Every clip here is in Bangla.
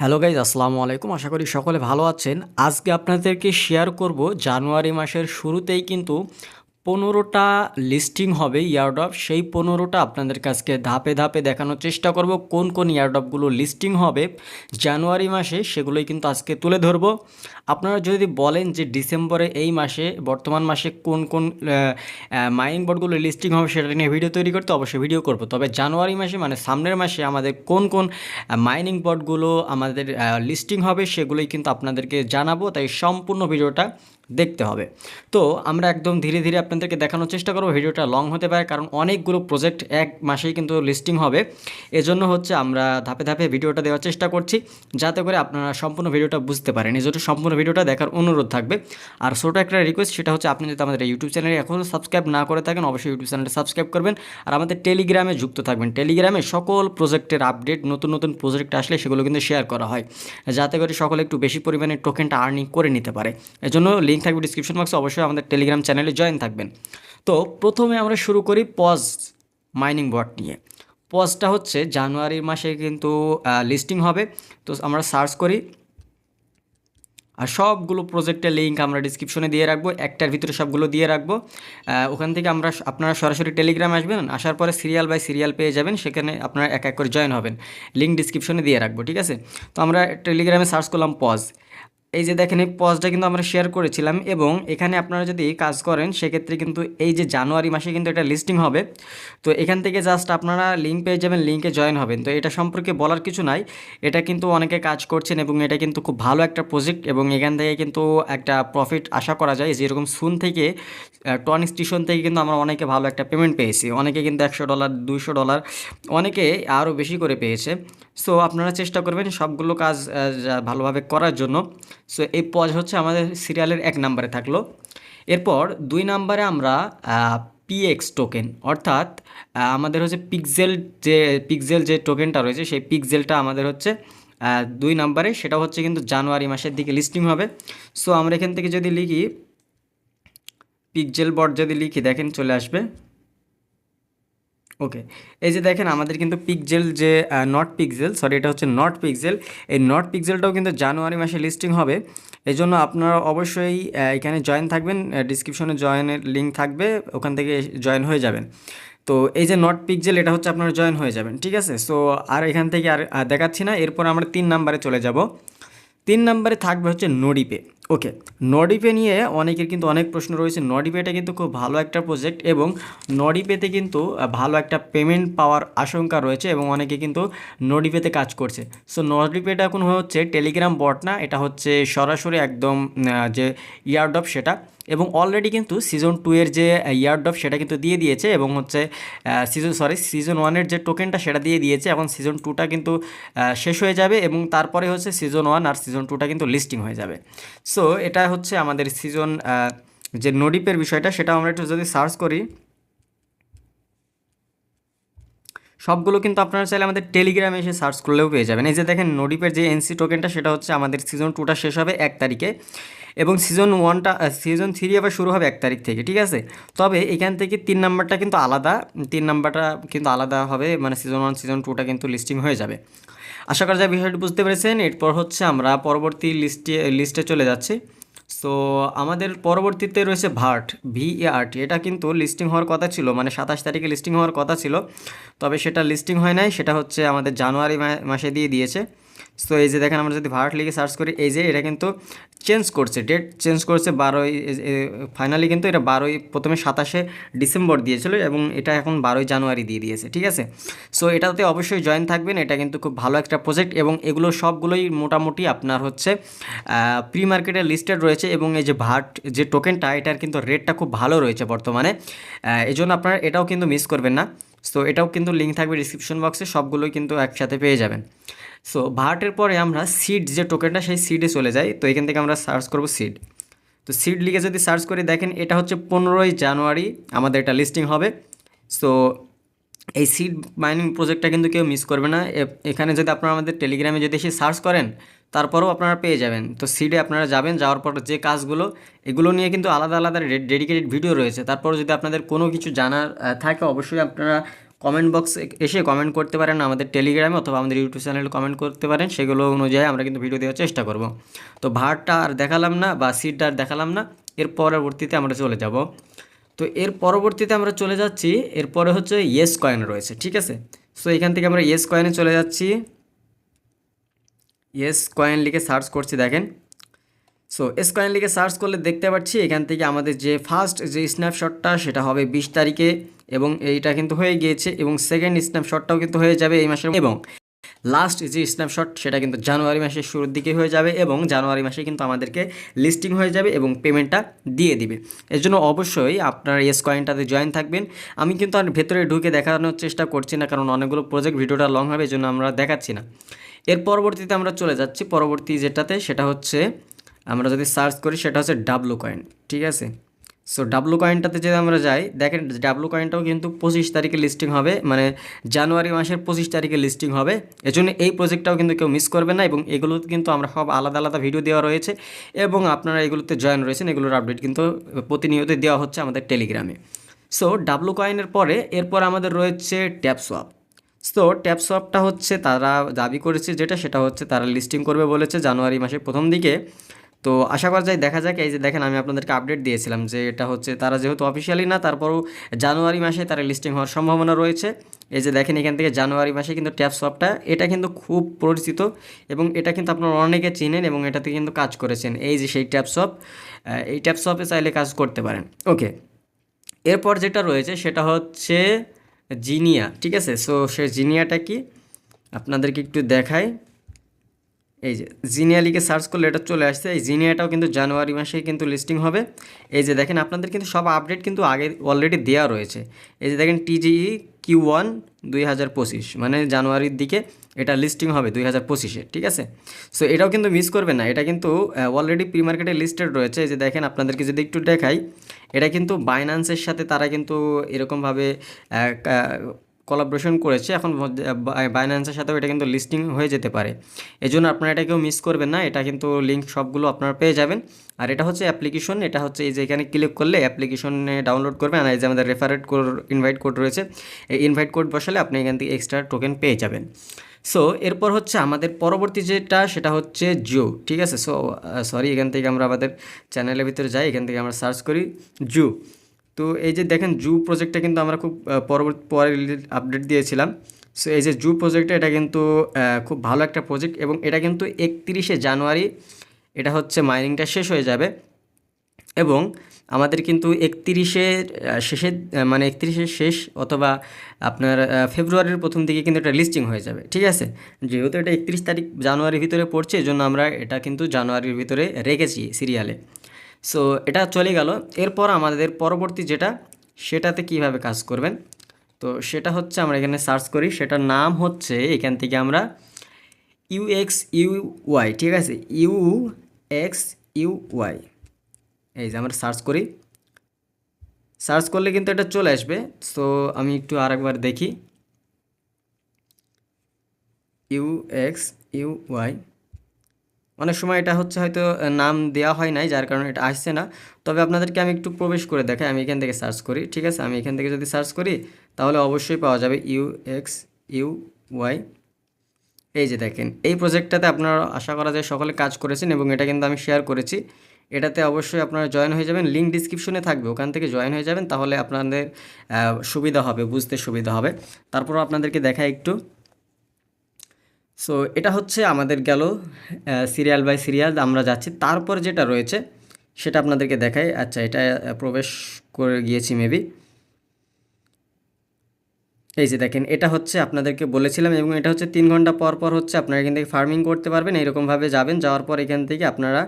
হ্যালো গাইজ, আসসালামু আলাইকুম। আশা করি সকলে ভালো আছেন। আজকে আপনাদেরকে শেয়ার করব, জানুয়ারি মাসের শুরুতেই কিন্তু পনেরোটা লিস্টিং হবে ইয়ারডপ সেই পনেরোটা আপনাদের কাছকে ধাপে ধাপে দেখানোর চেষ্টা করব, কোন কোন ইয়ারডপগুলো লিস্টিং হবে। জানুয়ারি মাসে সেগুলোই কিন্তু আজকে তুলে ধরব। আপনারা যদি বলেন যে ডিসেম্বরে এই মাসে, বর্তমান মাসে কোন কোন মাইনিং বোর্ডগুলো লিস্টিং হবে সেটা নিয়ে ভিডিও তৈরি করতে অবশ্যই ভিডিও করব। তবে জানুয়ারি মাসে মানে সামনের মাসে আমাদের কোন কোন মাইনিং বোর্ডগুলো আমাদের লিস্টিং হবে সেগুলোই কিন্তু আপনাদেরকে জানাব, তাই সম্পূর্ণ ভিডিওটা দেখতে হবে। তো আমরা একদম ধীরে ধীরে আপনাদেরকে দেখানোর চেষ্টা করব, ভিডিওটা লং হতে পারে, কারণ অনেকগুলো প্রজেক্ট এক মাসেই কিন্তু লিস্টিং হবে। এজন্য হচ্ছে আমরা ধাপে ধাপে ভিডিওটা দেওয়ার চেষ্টা করছি, যাতে করে আপনারা সম্পূর্ণ ভিডিওটা বুঝতে পারেন এই জন্য সম্পূর্ণ ভিডিওটা দেখার অনুরোধ থাকবে। আর ছোটো একটা রিকোয়েস্ট সেটা হচ্ছে আপনি যদি আমাদের ইউটিউব চ্যানেলে এখনও সাবস্ক্রাইব না করে থাকেন, অবশ্যই ইউটিউব চ্যানেলটা সাবস্ক্রাইব করবেন। আর আমাদের টেলিগ্রামে যুক্ত থাকবেন। টেলিগ্রামে সকল প্রজেক্টের আপডেট নতুন নতুন প্রজেক্ট আসলে সেগুলো কিন্তু শেয়ার করা হয়। যাতে করে সকলে একটু বেশি পরিমাণে টোকেনটা আর্নিং করে নিতে পারে। এজন্য লিঙ্ক থাকবে ডিসক্রিপশন বক্সে অবশ্যই আমাদের টেলিগ্রাম চ্যানেলে জয়েন থাকবেন। তো প্রথমে আমরা শুরু করি পজ মাইনিং বট নিয়ে। পজটা হচ্ছে জানুয়ারি মাসে কিন্তু লিস্টিং হবে। তো আমরা সার্চ করি। আর সবগুলো প্রজেক্টের লিঙ্ক আমরা ডিসক্রিপশনে দিয়ে রাখব, একটার ভিতরে সবগুলো দিয়ে রাখব। ওখান থেকে আমরা আপনারা সরাসরি টেলিগ্রাম আসবেন, আসার পরে সিরিয়াল বাই সিরিয়াল পেয়ে যাবেন, সেখানে আপনারা এক এক করে জয়েন হবেন। লিঙ্ক ডিসক্রিপশনে দিয়ে রাখব, ঠিক আছে? তো আমরা টেলিগ্রামে সার্চ করলাম পজ এই যে দেখেন, এই পজটা কিন্তু আমরা শেয়ার করেছিলাম এবং এখানে আপনারা যদি কাজ করেন, সেক্ষেত্রে কিন্তু এই যে জানুয়ারি মাসে কিন্তু এটা লিস্টিং হবে। তো এখান থেকে জাস্ট আপনারা লিঙ্ক পেয়ে যাবেন লিঙ্কে জয়েন হবেন। তো এটা সম্পর্কে বলার কিছু নাই। এটা কিন্তু অনেকে কাজ করছেন এবং এটা কিন্তু খুব ভালো একটা প্রজেক্ট এবং এখান থেকে কিন্তু একটা প্রফিট আশা করা যায়। যেরকম সুন থেকে টন স্টেশন থেকে কিন্তু আমরা অনেকে ভালো একটা পেমেন্ট পেয়েছি। অনেকে কিন্তু একশো ডলার দুইশো ডলার অনেকে আরও বেশি করে পেয়েছে। সো আপনারা চেষ্টা করবেন সবগুলো কাজ ভালোভাবে করার জন্য। সো এই পজ হচ্ছে আমাদের সিরিয়ালের এক নাম্বারে থাকল। এরপর দুই নাম্বারে আমরা পিএক্স টোকেন অর্থাৎ আমাদের হচ্ছে পিক্সেল যে পিক্সেল যে টোকেনটা রয়েছে, সেই পিক্সেলটা আমাদের হচ্ছে দুই নাম্বারে। সেটা হচ্ছে কিন্তু জানুয়ারি মাসের দিকে লিস্টিং হবে। সো আমরা এখান থেকে যদি লিখি পিকজেল বট যদি লিখি, দেখেন চলে আসবে। ওকে এই যে দেখেন, আমাদের কিন্তু পিকজেল যে নট পিকজেল সরি এটা হচ্ছে নট পিকজেল এই নট পিকজেলটাও কিন্তু জানুয়ারি মাসে লিস্টিং হবে। এই জন্য আপনারা অবশ্যই এখানে জয়েন থাকবেন ডিসক্রিপশনে জয়েনের লিঙ্ক থাকবে, ওখান থেকে জয়েন হয়ে যাবেন। তো এই যে নট পিকজেল এটা হচ্ছে আপনারা জয়েন হয়ে যাবেন, ঠিক আছে? সো আর এখান থেকে আর দেখাচ্ছি না, এরপর আমরা তিন নাম্বারে চলে যাব। তিন নম্বরে থাকবে হচ্ছে নডিপে ওকে নডিপে নিয়ে অনেকের কিন্তু অনেক প্রশ্ন রয়েছে। নডিপেটা কিন্তু খুব ভালো একটা প্রজেক্ট এবং নডিপেতে কিন্তু ভালো একটা পেমেন্ট পাওয়ার আশঙ্কা রয়েছে এবং অনেকে কিন্তু নডিপেতে কাজ করছে। সো নডিপেটা এখন হচ্ছে টেলিগ্রাম বট না, এটা হচ্ছে সরাসরি একদম যে ইয়ারডপ সেটা। এবং অলরেডি কিন্তু সিজন টু এর যে ইয়ারডপ সেটা কিন্তু দিয়ে দিয়েছে এবং হচ্ছে সিজন সরি সিজন ওয়ানের যে টোকেনটা সেটা দিয়ে দিয়েছে। এখন সিজন টুটা কিন্তু শেষ হয়ে যাবে এবং তারপরে হচ্ছে সিজন ওয়ান আর সিজন টুটা কিন্তু লিস্টিং হয়ে যাবে। সো এটা হচ্ছে আমাদের সিজন যে নোডিপের বিষয়টা, সেটা আমরা একটু যদি সার্চ করি। সবগুলো কিন্তু আপনারা চাইলে আমাদের টেলিগ্রামে এসে সার্চ করলেও পেয়ে যাবেন। এই যে দেখেন নোডিপের যে এনসি টোকেনটা সেটা হচ্ছে আমাদের সিজন টুটা শেষ হবে এক তারিখে এবং সিজন ওয়ানটা সিজন থ্রি আবার শুরু হবে এক তারিখ থেকে, ঠিক আছে? তবে এখান থেকে তিন নাম্বারটা কিন্তু আলাদা, তিন নাম্বারটা কিন্তু আলাদা হবে মানে সিজন ওয়ান সিজন টুটা কিন্তু লিস্টিং হয়ে যাবে। আশা করা যায় বিষয়টি বুঝতে পেরেছেন। এরপর হচ্ছে আমরা পরবর্তী লিস্টে লিস্টে চলে যাচ্ছি। সো আমাদের পরবর্তীতে রয়েছে ভার্ট ভিএআরটি এটা কিন্তু লিস্টিং হওয়ার কথা ছিল মানে সাতাশ তারিখে লিস্টিং হওয়ার কথা ছিল, তবে সেটা লিস্টিং হয় নাই, সেটা হচ্ছে আমাদের জানুয়ারি মাসে দিয়ে দিয়েছে। সো এই যে দেখেন আমরা যদি ভার্ট লিখে সার্চ করি, এই যে এটা কিন্তু চেঞ্জ করছে ডেট চেঞ্জ করছে বারোই ফাইনালি কিন্তু এটা বারোই, প্রথমে সাতাশে ডিসেম্বর দিয়েছিল এবং এটা এখন বারোই জানুয়ারি দিয়ে দিয়েছে, ঠিক আছে? সো এটাতে অবশ্যই জয়েন থাকবেন, এটা কিন্তু খুব ভালো একটা প্রজেক্ট এবং এগুলো সবগুলোই মোটামুটি আপনার হচ্ছে প্রি মার্কেটে লিস্টেড রয়েছে এবং এই যে ভাট যে টোকেনটা এটার কিন্তু রেটটা খুব ভালো রয়েছে বর্তমানে এই জন্য আপনারা এটাও কিন্তু মিস করবেন না। সো এটাও কিন্তু লিঙ্ক থাকবে ডিসক্রিপশন বক্সে সবগুলোই কিন্তু একসাথে পেয়ে যাবেন। সো ভার্টের পরে আমরা সিড যে টোকেনটা সেই সিডে চলে যাই। তো এখান থেকে আমরা সার্চ করব সিড তো সিড লিখে যদি সার্চ করে দেখেন, এটা হচ্ছে পনেরোই জানুয়ারি, আমাদের এটা লিস্টিং হবে। সো এই সিড মাইনিং প্রজেক্টটা কিন্তু কেউ মিস করবে না। এখানে যদি আপনারা আমাদের টেলিগ্রামে যদি এসে সার্চ করেন, তারপরেও আপনারা পেয়ে যাবেন। তো সিডে আপনারা যাবেন, যাওয়ার পর যে কাজগুলো, এগুলো নিয়ে কিন্তু আলাদা আলাদা ডেডিকেটেড ভিডিও রয়েছে। তারপর যদি আপনাদের কোনো কিছু জানার থাকে, অবশ্যই আপনারা কমেন্ট বক্স এসে কমেন্ট করতে পারেন আমাদের টেলিগ্রামে অথবা আমাদের ইউটিউব চ্যানেলে কমেন্ট করতে পারেন। সেগুলো অনুযায়ী আমরা কিন্তু ভিডিও দেওয়ার চেষ্টা করব। তো ভাড়টা আর দেখালাম না বা সিটটা আর দেখালাম না। এর পরবর্তীতে আমরা চলে যাব। তো এর পরবর্তীতে আমরা চলে যাচ্ছি, এরপরে হচ্ছে ইয়েস কয়েন রয়েছে, ঠিক আছে? সো এখান থেকে আমরা ইয়েস কয়েনে চলে যাচ্ছি। ইয়েস কয়েন লিখে সার্চ করছি, দেখেন। সো এস কয়েন লিখে সার্চ করলে দেখতে পাচ্ছি এখান থেকে আমাদের যে ফার্স্ট যে স্ন্যাপশটটা সেটা হবে বিশ তারিখে এবং এইটা কিন্তু হয়ে গিয়েছে এবং সেকেন্ড স্ন্যাপশটটাও কিন্তু হয়ে যাবে এই মাসের এবং লাস্ট যে স্ন্যাপশট সেটা কিন্তু জানুয়ারি মাসের শুরুর দিকে হয়ে যাবে এবং জানুয়ারি মাসে কিন্তু আমাদেরকে লিস্টিং হয়ে যাবে এবং পেমেন্টটা দিয়ে দিবে। এর জন্য অবশ্যই আপনার এস কয়েনটাতে জয়েন থাকবেন। আমি কিন্তু আর ভেতরে ঢুকে দেখানোর চেষ্টা করছি না, কারণ অনেকগুলো প্রজেক্ট ভিডিওটা লং হবে এই জন্য আমরা দেখাচ্ছি না। এর পরবর্তীতে আমরা চলে যাচ্ছি। পরবর্তী যেটাতে সেটা হচ্ছে, আমরা যদি সার্চ করি, সেটা হচ্ছে ডাব্লু কয়েন ঠিক আছে? সো ডাব্লু কয়েনটাতে যদি আমরা যাই, দেখেন ডাব্লু কয়েনটাও কিন্তু পঁচিশ তারিখে লিস্টিং হবে মানে জানুয়ারি মাসের পঁচিশ তারিখে লিস্টিং হবে। এজন্য এই প্রজেক্টটাও কিন্তু কেউ মিস করবে না এবং এগুলোতে কিন্তু আমরা সব আলাদা আলাদা ভিডিও দেওয়া রয়েছে এবং আপনারা এগুলোতে জয়েন রয়েছেন, এগুলোর আপডেট কিন্তু প্রতিনিয়ত দেওয়া হচ্ছে আমাদের টেলিগ্রামে সো ডাব্লু কয়েনের পরে, এরপর আমাদের রয়েছে ট্যাপ সোয়াপ সো ট্যাপ সোয়াপটা হচ্ছে তারা দাবি করেছে যেটা, সেটা হচ্ছে তারা লিস্টিং করবে বলেছে জানুয়ারি মাসের প্রথম দিকে। তো আশা করা যায়, দেখা যাক, এই যে দেখেন আমি আপনাদেরকে আপডেট দিয়েছিলাম যে এটা হচ্ছে তারা যেহেতু অফিসিয়ালি না, তারপরও জানুয়ারি মাসে তারা লিস্টিং হওয়ার সম্ভাবনা রয়েছে। এই যে দেখেন এখান থেকে জানুয়ারি মাসে কিন্তু ট্যাপ শপটা এটা কিন্তু খুব পরিচিত এবং এটা কিন্তু আপনারা অনেকে চিনেন এবং এটাতে কিন্তু কাজ করেছেন। এই যে সেই ট্যাপ শপ এই ট্যাপ শপে চাইলে কাজ করতে পারেন। ওকে এরপর যেটা রয়েছে সেটা হচ্ছে জিনিয়া ঠিক আছে? সো সে জিনিয়াটা কি? আপনাদেরকে একটু দেখায় এই যে জিনিয়া লিখে সার্চ করলে এটা চলে আসছে। এই জিনিয়াটাও কিন্তু জানুয়ারি মাসে কিন্তু লিস্টিং হবে। এই যে দেখেন, আপনাদের কিন্তু সব আপডেট কিন্তু আগে অলরেডি দেওয়া রয়েছে। এই যে দেখেন টিজিই কিউ ওয়ান দুই হাজার পঁচিশ মানে জানুয়ারির দিকে এটা লিস্টিং হবে দুই হাজার পঁচিশে, ঠিক আছে? সো এটাও কিন্তু মিস করবেন না। এটা কিন্তু অলরেডি প্রি মার্কেটে লিস্টেড রয়েছে। এই যে দেখেন, আপনাদেরকে যদি একটু দেখাই, এটা কিন্তু বাইন্যান্সের সাথে তারা কিন্তু এরকমভাবে কলাবরেশন করেছে, এখন বাইন্যান্সের সাথেও এটা কিন্তু লিস্টিং হয়ে যেতে পারে। এই জন্য আপনারা এটাকেও মিস করবেন না, এটা কিন্তু লিঙ্ক সবগুলো আপনারা পেয়ে যাবেন। আর এটা হচ্ছে অ্যাপ্লিকেশন এটা হচ্ছে এই যে এখানে ক্লিক করলে অ্যাপ্লিকেশনে ডাউনলোড করবেন, আর এই যে আমাদের রেফারেট কোড ইনভাইট কোড রয়েছে, এই ইনভাইট কোড বসালে আপনি এখান থেকে এক্সট্রা টোকেন পেয়ে যাবেন। সো এরপর হচ্ছে আমাদের পরবর্তী যেটা, সেটা হচ্ছে জু ঠিক আছে? সো সরি এখান থেকে আমরা আমাদের চ্যানেলের ভিতরে যাই, এখান থেকে আমরা সার্চ করি জু তো এই যে দেখেন জু প্রজেক্টটা কিন্তু আমরা খুব পরবর্তী, পরে আপডেট দিয়েছিলাম। সো এই যে জু প্রজেক্টটা এটা কিন্তু খুব ভালো একটা প্রজেক্ট এবং এটা কিন্তু একত্রিশে জানুয়ারি, এটা হচ্ছে মাইনিংটা শেষ হয়ে যাবে। এবং আমাদের কিন্তু একত্রিশে শেষের মানে একত্রিশের শেষ অথবা আপনার ফেব্রুয়ারির প্রথম দিকে কিন্তু এটা লিস্টিং হয়ে যাবে, ঠিক আছে? যেহেতু এটা একত্রিশ তারিখ জানুয়ারির ভিতরে পড়ছে এই জন্য আমরা এটা কিন্তু জানুয়ারির ভিতরে রেখেছি সিরিয়ালে সো এটা চলে গেল। এরপর আমাদের পরবর্তী যেটা, সেটাতে কীভাবে কাজ করবেন? তো সেটা হচ্ছে আমরা এখানে সার্চ করি। সেটার নাম হচ্ছে, এখান থেকে আমরা ইউ এক্স ইউ ওয়াই ঠিক আছে? ইউ এক্স ইউ ওয়াই এই যে আমরা সার্চ করি। সার্চ করলে কিন্তু এটা চলে আসবে। সো আমি একটু আরেকবার দেখি। ইউ এক্স ইউ ওয়াই অনেক সময় এটা হচ্ছে হয়তো নাম দেওয়া হয় নাই, যার কারণে এটা আসছে না। তবে আপনাদেরকে আমি একটু প্রবেশ করে দেখাই, আমি এখান থেকে সার্চ করি, ঠিক আছে? আমি এখান থেকে যদি সার্চ করি, তাহলে অবশ্যই পাওয়া যাবে ইউ এক্স ইউ ওয়াই এই যে দেখেন, এই প্রজেক্টটাতে আপনারা আশা করা যায় সকলে কাজ করেছেন এবং এটা কিন্তু আমি শেয়ার করেছি। এটাতে অবশ্যই আপনারা জয়েন হয়ে যাবেন লিঙ্ক ডিসক্রিপশনে থাকবে, ওখান থেকে জয়েন হয়ে যাবেন, তাহলে আপনাদের সুবিধা হবে, বুঝতে সুবিধা হবে। তারপরও আপনাদেরকে দেখা একটু। সো এটা হচ্ছে আমাদের গেল সিরিয়াল বাই সিরিয়াল আমরা যাচ্ছি। তারপর যেটা রয়েছে, সেটা আপনাদেরকে দেখাই। আচ্ছা এটা প্রবেশ করে গিয়েছি মেবি এই যে দেখেন, এটা হচ্ছে আপনাদেরকে বলেছিলাম, এবং এটা হচ্ছে তিন ঘণ্টা পর পর হচ্ছে আপনারা এখান থেকে ফার্মিং করতে পারবেন, এইরকমভাবে যাবেন। যাওয়ার পর এখান থেকে আপনারা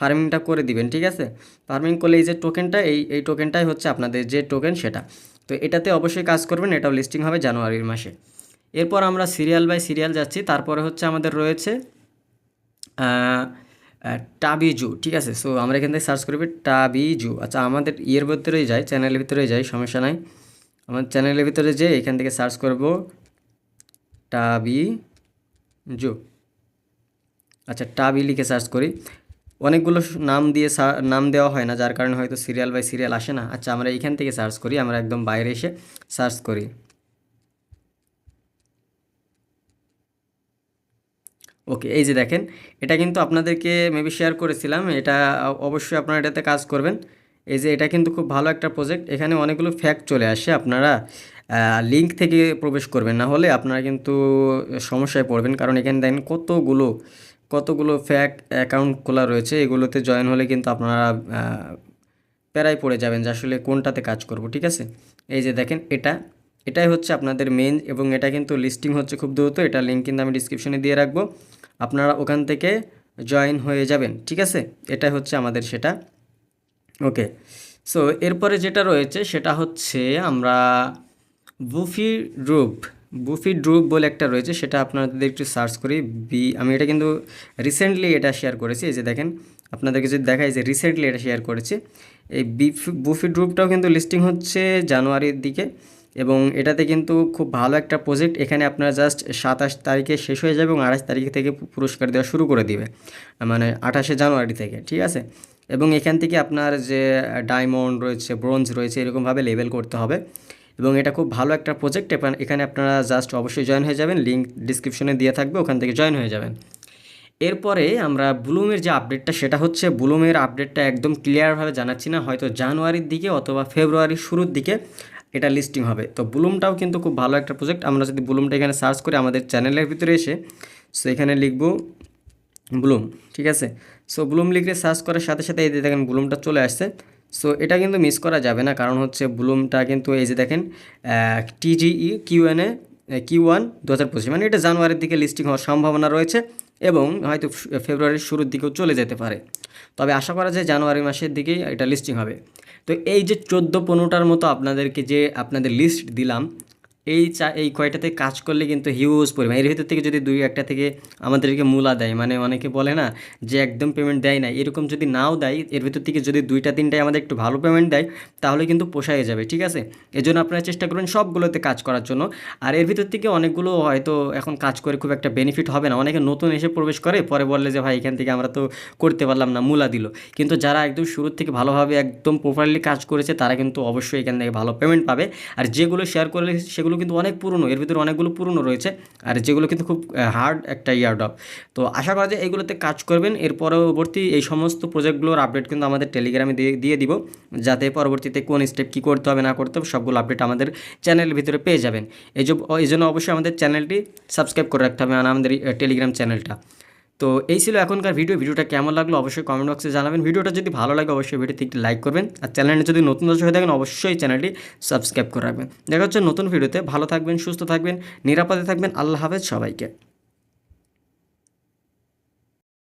ফার্মিংটা করে দিবেন, ঠিক আছে? ফার্মিং করলে এই যে টোকেনটা এই এই টোকেনটাই হচ্ছে আপনাদের যে টোকেন সেটা। তো এটাতে অবশ্যই কাজ করবেন, এটাও লিস্টিং হবে জানুয়ারির মাসে। এরপর আমরা সিরিয়াল বাই সিরিয়াল যাচ্ছি। তারপরে হচ্ছে আমাদের রয়েছে টাবিজু, ঠিক আছে? সো আমরা এখান থেকে সার্চ করবি টাবিজু। আচ্ছা আমাদের ইয়ের ভিতরেই যাই, চ্যানেলের ভিতরেই যাই, সমস্যা নাই। আমার চ্যানেলের ভিতরে যে এখান থেকে সার্চ করব টাবি জু আচ্ছা টাবি লিখে সার্চ করি। অনেকগুলো নাম দিয়ে নাম দেওয়া হয় না, যার কারণে হয়তো সিরিয়াল বাই সিরিয়াল আসে না। আচ্ছা আমরা এখান থেকে সার্চ করি, আমরা একদম বাইরে এসে সার্চ করি। ওকে, এই যে দেখেন, এটা কিন্তু আপনাদেরকে মেবি শেয়ার করেছিলাম, এটা অবশ্যই আপনারা এটাতে কাজ করবেন। এই যে এটা কিন্তু খুব ভালো একটা প্রজেক্ট এখানে অনেকগুলো ফ্যাক্ট চলে আসে, আপনারা লিঙ্ক থেকে প্রবেশ করবেন, না হলে আপনারা কিন্তু সমস্যায় পড়বেন, কারণ এখানে দেখেন কতগুলো কতগুলো ফ্যাক্ট অ্যাকাউন্ট খোলা রয়েছে, এগুলোতে জয়েন হলে কিন্তু আপনারা প্যারায় পড়ে যাবেন যে আসলে কোনটাতে কাজ করব, ঠিক আছে? এই যে দেখেন, এটা, এটাই হচ্ছে আপনাদের মেন এবং এটা কিন্তু লিস্টিং হচ্ছে খুব দ্রুত, এটা লিঙ্ক কিন্তু আমি ডিসক্রিপশনে দিয়ে রাখব। আপনারা ওখান থেকে জয়েন হয়ে যাবেন, ঠিক আছে? এটাই হচ্ছে আমাদের সেটা। ওকে সো এরপরে যেটা রয়েছে, সেটা হচ্ছে আমরা বুফি ড্রুপ বুফি ড্রুপ বলে একটা রয়েছে, সেটা আপনাদের একটু সার্চ করি বি আমি এটা কিন্তু রিসেন্টলি এটা শেয়ার করেছি, এই যে দেখেন, আপনাদেরকে যদি দেখাই যে রিসেন্টলি এটা শেয়ার করেছি, এই বিফি, বুফি ড্রুপটাও কিন্তু লিস্টিং হচ্ছে জানুয়ারির দিকে। এবং এটাতে কিন্তু খুব ভালো একটা প্রজেক্ট এখানে আপনার জাস্ট সাতাশ তারিখে শেষ হয়ে যাবে এবং আঠাশ তারিখ থেকে পুরস্কার দেওয়া শুরু করে দিবে মানে আঠাশে জানুয়ারি থেকে, ঠিক আছে? এবং এখান থেকে আপনার যে ডায়মন্ড রয়েছে ব্রোঞ্জ রয়েছে, এরকমভাবে লেভেল করতে হবে। এবং এটা খুব ভালো একটা প্রজেক্ট এখানে আপনারা জাস্ট অবশ্যই জয়েন হয়ে যাবেন লিঙ্ক ডিসক্রিপশনে দিয়ে থাকবে, ওখান থেকে জয়েন হয়ে যাবেন। এরপরে আমরা ব্লুমের যে আপডেটটা সেটা হচ্ছে ব্লুমের আপডেটটা একদম ক্লিয়ারভাবে জানাচ্ছি না, হয়তো জানুয়ারির দিকে অথবা ফেব্রুয়ারির শুরুর দিকে। এটা লিস্টিং হবে। তো ব্লুমটাও কিন্তু খুব ভালো একটা প্রজেক্ট আমরা যদি ব্লুমটা এখানে সার্চ করি আমাদের চ্যানেলের ভিতরে এসে সো এখানে লিখব ব্লুম ঠিক আছে? সো ব্লুম লিখলে সার্চ করার সাথে সাথে এই যে দেখেন ব্লুমটা চলে আসছে। সো এটা কিন্তু মিস করা যাবে না, কারণ হচ্ছে ব্লুমটা কিন্তু এই যে দেখেন টিজিই কিউএনএ কিউ ওয়ান দু হাজার পঁচিশ। মানে এটা জানুয়ারির দিকে লিস্টিং হওয়ার সম্ভাবনা রয়েছে এবং হয়তো ফেব্রুয়ারির শুরুর দিকেও চলে যেতে পারে। তবে আশা করা যায় জানুয়ারি মাসের দিকেই এটা লিস্টিং হবে। তো এই যে চোদ্দ পনেরোটার মতো আপনাদেরকে যে আপনাদের লিস্ট দিলাম এই চা, এই কয়টাতে কাজ করলে কিন্তু হিউজ পরিমাণ। এর ভিতর থেকে যদি দুই, একটা থেকে আমাদেরকে মূলা দেয় মানে অনেকে বলে না যে একদম পেমেন্ট দেয় না, এরকম যদি নাও দেয়, এর ভিতর থেকে যদি দুইটা, তিনটায় আমাদের একটু ভালো পেমেন্ট দেয়, তাহলে কিন্তু পোষায় যাবে, ঠিক আছে? এজন্য আপনারা চেষ্টা করবেন সবগুলোতে কাজ করার জন্য। আর এর ভিতর থেকে অনেকগুলো হয়তো এখন কাজ করে খুব একটা বেনিফিট হবে না। অনেকে নতুন এসে প্রবেশ করে, পরে বললে যে, ভাই, এখান থেকে আমরা তো করতে পারলাম না। মূলা দিল। কিন্তু যারা একদম শুরুর থেকে ভালোভাবে একদম প্রপারলি কাজ করেছে, তারা কিন্তু অবশ্যই এখান থেকে ভালো পেমেন্ট পাবে। আর যেগুলো শেয়ার করলে, সেগুলো কিন্তু অনেক পুরনো, এর ভিতরে অনেকগুলো পুরনো রয়েছে আর যেগুলো কিন্তু খুব হার্ড একটা ইয়ার্ড অফ তো আশা করা যায় এইগুলোতে কাজ করবেন, এর পরবর্তী এই সমস্ত প্রজেক্টগুলোর আপডেট কিন্তু আমাদের টেলিগ্রামে দিয়ে দিয়ে দিব, যাতে পরবর্তীতে কোন স্টেপ কী করতে হবে না করতে হবে সবগুলো আপডেট আমাদের চ্যানেলের ভিতরে পেয়ে যাবেন। এই জন্য অবশ্যই আমাদের চ্যানেলটি সাবস্ক্রাইব করে রাখতে হবে মানে আমাদের টেলিগ্রাম চ্যানেলটা তো এই ছিল এখনকার ভিডিও ভিডিওটা কেমন লাগল অবশ্যই কমেন্ট বক্সে জানাবেন। ভিডিওটা যদি ভালো লাগে, অবশ্যই ভিডিওতে একটি লাইক করবেন। আর চ্যানেলটি যদি নতুন দর্শক হয়ে থাকেন, অবশ্যই চ্যানেলটি সাবস্ক্রাইব করে রাখবেন। দেখা হচ্ছে নতুন ভিডিওতে ভালো থাকবেন, সুস্থ থাকবেন, নিরাপদে থাকবেন। আল্লাহ হাফেজ সবাইকে।